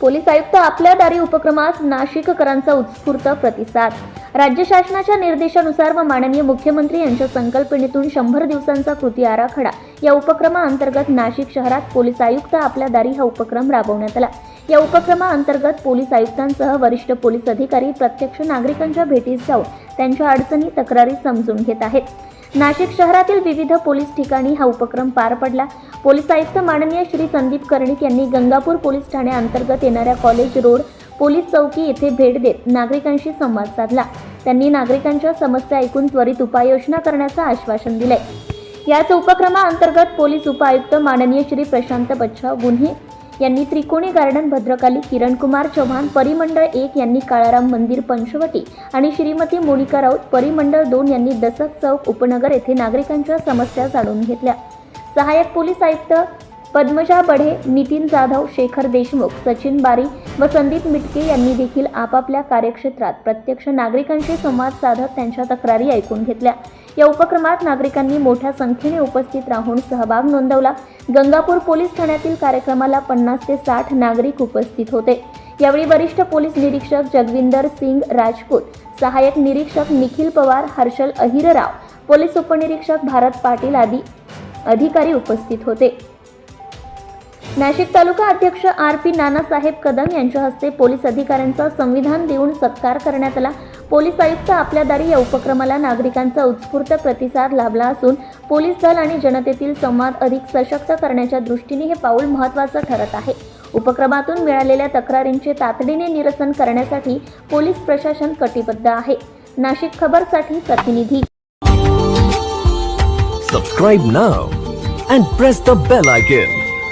Police आयुक्त आपल्या दारी उपक्रमास नाशिककरांचा उत्स्फूर्त प्रतिसाद. राज्य शासनाच्या निर्देशानुसार व माननीय मुख्यमंत्री यांच्या संकल्पनेतून शंभर दिवसांचा कृती आराखडा या उपक्रमाअंतर्गत नाशिक शहरात पोलीस आयुक्त आपल्या दारी हा उपक्रम राबवण्यात आला. या उपक्रमाअंतर्गत पोलीस आयुक्तांसह वरिष्ठ पोलीस अधिकारी प्रत्यक्ष नागरिकांच्या भेटीस जाऊन त्यांच्या अडचणी तक्रारी समजून घेत आहेत. नाशिक शहरातील विविध पोलीस ठिकाणी हा उपक्रम पार पडला. पोलीस आयुक्त माननीय श्री संदीप कर्णिक यांनी गंगापूर पोलीस ठाण्याअंतर्गत येणाऱ्या कॉलेज रोड पोलीस चौकी येथे भेट देत नागरिकांशी संवाद साधला. त्यांनी नागरिकांच्या समस्या ऐकून त्वरित उपाययोजना करण्याचं आश्वासन दिले याच उपक्रमाअंतर्गत पोलीस उपायुक्त माननीय श्री प्रशांत बच्छाव गुन्हे यांनी त्रिकोणी गार्डन भद्रकाली किरणकुमार चव्हाण परिमंडळ एक यांनी काळाराम मंदिर पंचवटी आणि श्रीमती मोनिका राऊत परिमंडळ दोन यांनी दसक चौक उपनगर येथे नागरिकांच्या समस्या जाणून घेतल्या. सहाय्यक पोलीस आयुक्त पद्मजा बढे नितीन जाधव शेखर देशमुख सचिन बारी व संदीप मिटके यांनी देखील आपापल्या कार्यक्षेत्रात प्रत्यक्ष नागरिकांशी संवाद साधत त्यांच्या तक्रारी ऐकून घेतल्या. या उपक्रमात नागरिकांनी मोठ्या संख्येने उपस्थित राहून सहभाग नोंदवला. गंगापूर पोलीस ठाण्यातील कार्यक्रमाला पन्नास ते साठ नागरिक उपस्थित होते. यावेळी वरिष्ठ पोलीस निरीक्षक जगविंदर सिंग राजपूत सहाय्यक निरीक्षक निखिल पवार हर्षल अहिरराव पोलीस उपनिरीक्षक भारत पाटील आदी अधिकारी उपस्थित होते. नाशिक तालुका अध्यक्ष आर पी नानासाहेब कदम यांच्या हस्ते पोलीस अधिकाऱ्यांचा संविधान देऊन सत्कार करण्यात आला. पोलीस आयुक्त आपल्या दारी या उपक्रमाला नागरिकांचा उत्स्फूर्त प्रतिसाद लाभला असून पोलीस दल आणि जनतेतील संवाद अधिक सशक्त करण्याच्या दृष्टीने हे पाऊल महत्त्वाचं ठरत आहे. उपक्रमातून मिळालेल्या तक्रारींचे तातडीने निरसन करण्यासाठी पोलीस प्रशासन कटिबद्ध आहे. नाशिक खबरसाठी प्रतिनिधी subscribe now and press the bell icon.